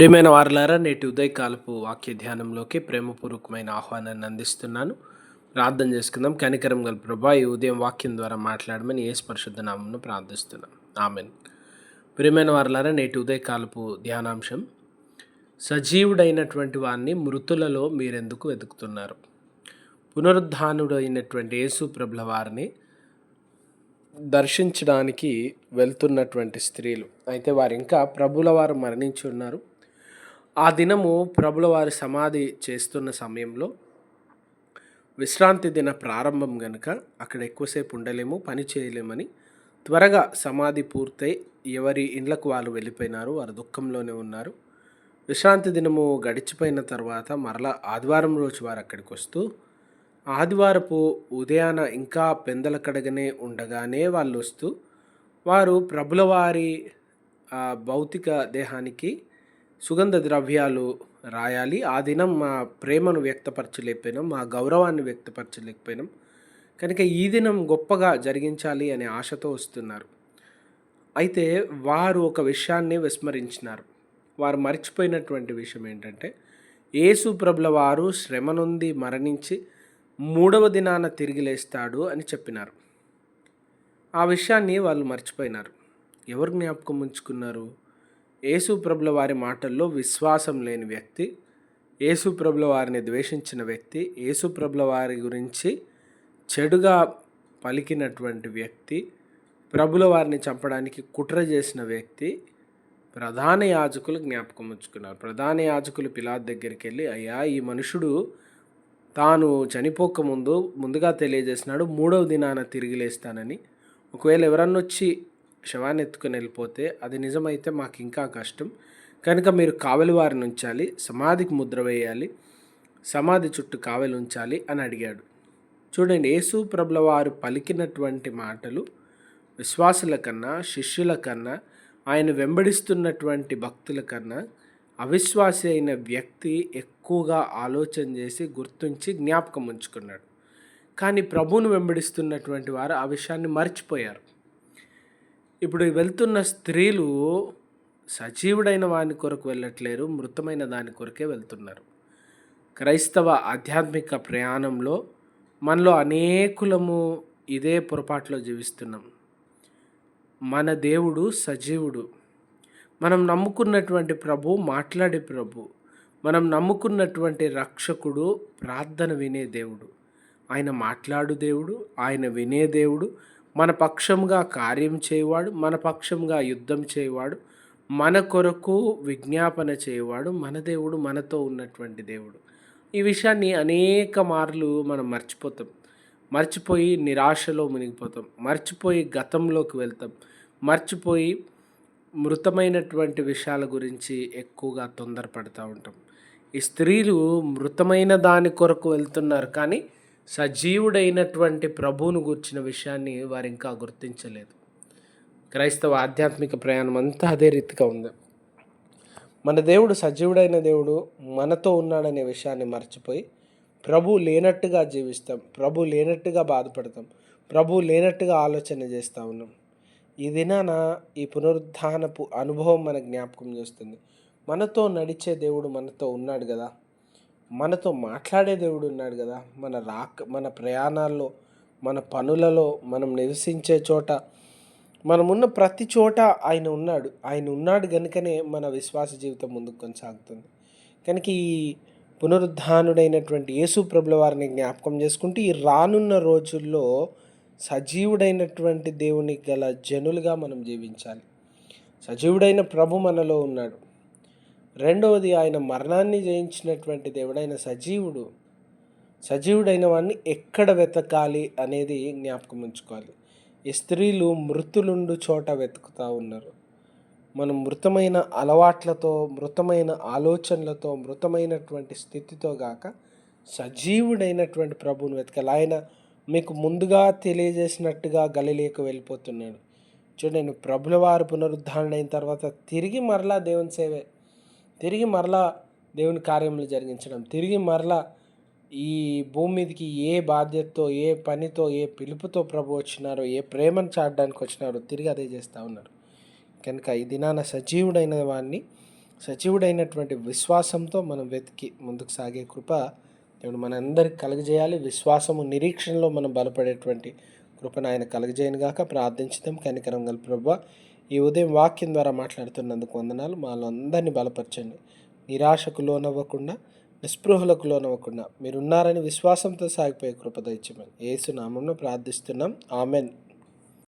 ప్రియమైన వారులారా నేటి ఉదయకాలపు వాక్య ధ్యానంలోకి ప్రేమపూర్వకమైన ఆహ్వానాన్ని అందిస్తున్నాను. ప్రార్థన చేసుకుందాం. కనికరం గల ప్రభా ఈ ఉదయం వాక్యం ద్వారా మాట్లాడమని ఏ పరిశుద్ధ నామను ప్రార్థిస్తున్నాం. ఆమెన్. ప్రియమైన వారులారా నేటి ఉదయకాలపు ధ్యానాంశం సజీవుడైనటువంటి వారిని మృతులలో మీరెందుకు వెతుకుతున్నారు? పునరుద్ధానుడైనటువంటి యేసు ప్రభుల వారిని దర్శించడానికి వెళ్తున్నటువంటి స్త్రీలు అయితే వారు ఇంకా ప్రభుల వారు మరణించి ఉన్నారు. ఆ దినము ప్రభుల వారి సమాధి చేస్తున్న సమయంలో విశ్రాంతి దిన ప్రారంభం గనుక అక్కడ ఎక్కువసేపు ఉండలేము పని చేయలేమని త్వరగా సమాధి పూర్తయి ఎవరి ఇండ్లకు వాళ్ళు వెళ్ళిపోయినారు వారు దుఃఖంలోనే ఉన్నారు. విశ్రాంతి దినము గడిచిపోయిన తర్వాత మరలా ఆదివారం రోజు వారు అక్కడికి వస్తూ ఆదివారపు ఉదయాన ఇంకా పెందల కడగనే ఉండగానే వాళ్ళు వస్తూ వారు ప్రభుల వారి భౌతిక దేహానికి సుగంధ ద్రవ్యాలు రాయాలి. ఆ దినం మా ప్రేమను వ్యక్తపరచలేకపోయినాం మా గౌరవాన్ని వ్యక్తపరచలేకపోయినాం. కనుక ఈ దినం గొప్పగా జరిగించాలి అనే ఆశతో వస్తున్నారు. అయితే వారు ఒక విషయాన్ని విస్మరించినారు. వారు మర్చిపోయినటువంటి విషయం ఏంటంటే యేసు ప్రభుల వారు శ్రమ నుండి మరణించి మూడవ దినాన తిరిగి లేస్తాడు అని చెప్పినారు. ఆ విషయాన్ని వాళ్ళు మర్చిపోయినారు. ఎవరు జ్ఞాపకం ఉంచుకున్నారు? యేసుప్రభుల వారి మాటల్లో విశ్వాసం లేని వ్యక్తి యేసుప్రభుల వారిని ద్వేషించిన వ్యక్తి యేసుప్రభుల వారి గురించి చెడుగా పలికినటువంటి వ్యక్తి ప్రభుల వారిని చంపడానికి కుట్ర చేసిన వ్యక్తి ప్రధాన యాజకులు జ్ఞాపకం ఉంచుకున్నారు. ప్రధాన యాజకులు పిలాద్ దగ్గరికి వెళ్ళి అయ్యా ఈ మనుషుడు తాను చనిపోక ముందు ముందుగా తెలియజేసినాడు మూడవ దినాన తిరిగి లేస్తానని. ఒకవేళ ఎవరన్నా వచ్చి శవాన్ని ఎత్తుకుని వెళ్ళిపోతే అది నిజమైతే మాకు ఇంకా కష్టం. కనుక మీరు కావలి వారిని ఉంచాలి సమాధికి ముద్ర వేయాలి సమాధి చుట్టూ కావలి ఉంచాలి అని అడిగాడు. చూడండి యేసు ప్రభుల వారు పలికినటువంటి మాటలు విశ్వాసుల కన్నా శిష్యుల కన్నా ఆయన వెంబడిస్తున్నటువంటి భక్తుల కన్నా అవిశ్వాసి అయిన వ్యక్తి ఎక్కువగా ఆలోచన చేసి గుర్తుంచి జ్ఞాపకం ఉంచుకున్నాడు. కానీ ప్రభువును వెంబడిస్తున్నటువంటి వారు ఆ విషయాన్ని మర్చిపోయారు. ఇప్పుడు వెళ్తున్న స్త్రీలు సజీవుడైన వాని కొరకు వెళ్ళట్లేరు మృతమైన దాని కొరకే వెళ్తున్నారు. క్రైస్తవ ఆధ్యాత్మిక ప్రయాణంలో మనలో అనేకులము ఇదే పొరపాటులో జీవిస్తున్నాం. మన దేవుడు సజీవుడు. మనం నమ్ముకున్నటువంటి ప్రభు మాట్లాడే ప్రభు. మనం నమ్ముకున్నటువంటి రక్షకుడు ప్రార్థన వినే దేవుడు. ఆయన మాట్లాడు దేవుడు ఆయన వినే దేవుడు మన పక్షంగా కార్యం చేయవాడు మన పక్షంగా యుద్ధం చేయవాడు మన కొరకు విజ్ఞాపన చేయవాడు మన దేవుడు మనతో ఉన్నటువంటి దేవుడు. ఈ విషయాన్ని అనేక మార్లు మనం మర్చిపోతాం. మర్చిపోయి నిరాశలో మునిగిపోతాం. మర్చిపోయి గతంలోకి వెళ్తాం. మర్చిపోయి మృతమైనటువంటి విషయాల గురించి ఎక్కువగా తొందరపడుతూ ఉంటాం. ఈ స్త్రీలు మృతమైన దాని కొరకు వెళ్తున్నారు కానీ సజీవుడైనటువంటి ప్రభువును గూర్చిన విషయాన్ని వారు ఇంకా గుర్తించలేదు. క్రైస్తవ ఆధ్యాత్మిక ప్రయాణం అంతా అదే రీతిగా ఉంది. మన దేవుడు సజీవుడైన దేవుడు మనతో ఉన్నాడనే విషయాన్ని మర్చిపోయి ప్రభు లేనట్టుగా జీవిస్తాం ప్రభు లేనట్టుగా బాధపడతాం ప్రభు లేనట్టుగా ఆలోచన చేస్తూ ఉన్నాం. ఈ దినాన ఈ పునరుద్ధానపు అనుభవం మన జ్ఞాపకం చేస్తుంది. మనతో నడిచే దేవుడు మనతో ఉన్నాడు కదా మనతో మాట్లాడే దేవుడు ఉన్నాడు కదా. మన రాక మన ప్రయాణాల్లో మన పనులలో మనం నివసించే చోట మనమున్న ప్రతి చోట ఆయన ఉన్నాడు. ఆయన ఉన్నాడు కనుకనే మన విశ్వాస జీవితం ముందుకు కొనసాగుతుంది. కనుక ఈ పునరుద్ధానుడైనటువంటి యేసు ప్రభుల వారిని జ్ఞాపకం చేసుకుంటూ ఈ రానున్న రోజుల్లో సజీవుడైనటువంటి దేవుని గల జనులుగా మనం జీవించాలి. సజీవుడైన ప్రభు మనలో ఉన్నాడు. రెండవది ఆయన మరణాన్ని జయించినటువంటి దేవుడైన సజీవుడు. సజీవుడైన వాడిని ఎక్కడ వెతకాలి అనేది జ్ఞాపకం ఉంచుకోవాలి. ఈ స్త్రీలు మృతులుండు చోట వెతుకుతూ ఉన్నారు. మనం మృతమైన అలవాట్లతో మృతమైన ఆలోచనలతో మృతమైనటువంటి స్థితితో గాక సజీవుడైనటువంటి ప్రభువుని వెతకాలి. ఆయన మీకు ముందుగా తెలియజేసినట్టుగా గలిలేకు వెళ్ళిపోతున్నాడు. చూడండి ప్రభుల వారు పునరుద్ధరణ అయిన తర్వాత తిరిగి మరలా దేవుని సేవే తిరిగి మరలా దేవుని కార్యములు జరిగించడం తిరిగి మరలా ఈ భూమి మీదకి ఏ బాధ్యతతో ఏ పనితో ఏ పిలుపుతో ప్రభు వచ్చినారో ఏ ప్రేమను చాడడానికి వచ్చినారో తిరిగి అదే చేస్తూ ఉన్నారు. కనుక ఈ దినాన సజీవుడైన వాడిని సజీవుడైనటువంటి విశ్వాసంతో మనం వెతికి ముందుకు సాగే కృప దేవుడు మనందరికి కలుగజేయాలి. విశ్వాసము నిరీక్షణలో మనం బలపడేటువంటి కృపను ఆయన కలుగజేయను గాక ప్రార్థించుదాం. కనికరం గల ప్రభా ఈ ఉదయం వాక్యం ద్వారా మాట్లాడుతున్నందుకు వందనాలు. మాలో అందరినీ బలపరచండి. నిరాశకు లోనవ్వకుండా నిస్పృహలకు లోనవ్వకుండా మీరున్నారని విశ్వాసంతో సాగిపోయే కృపద ఇచ్చమని ఏసునామంలో ప్రార్థిస్తున్నాం. ఆమెన్.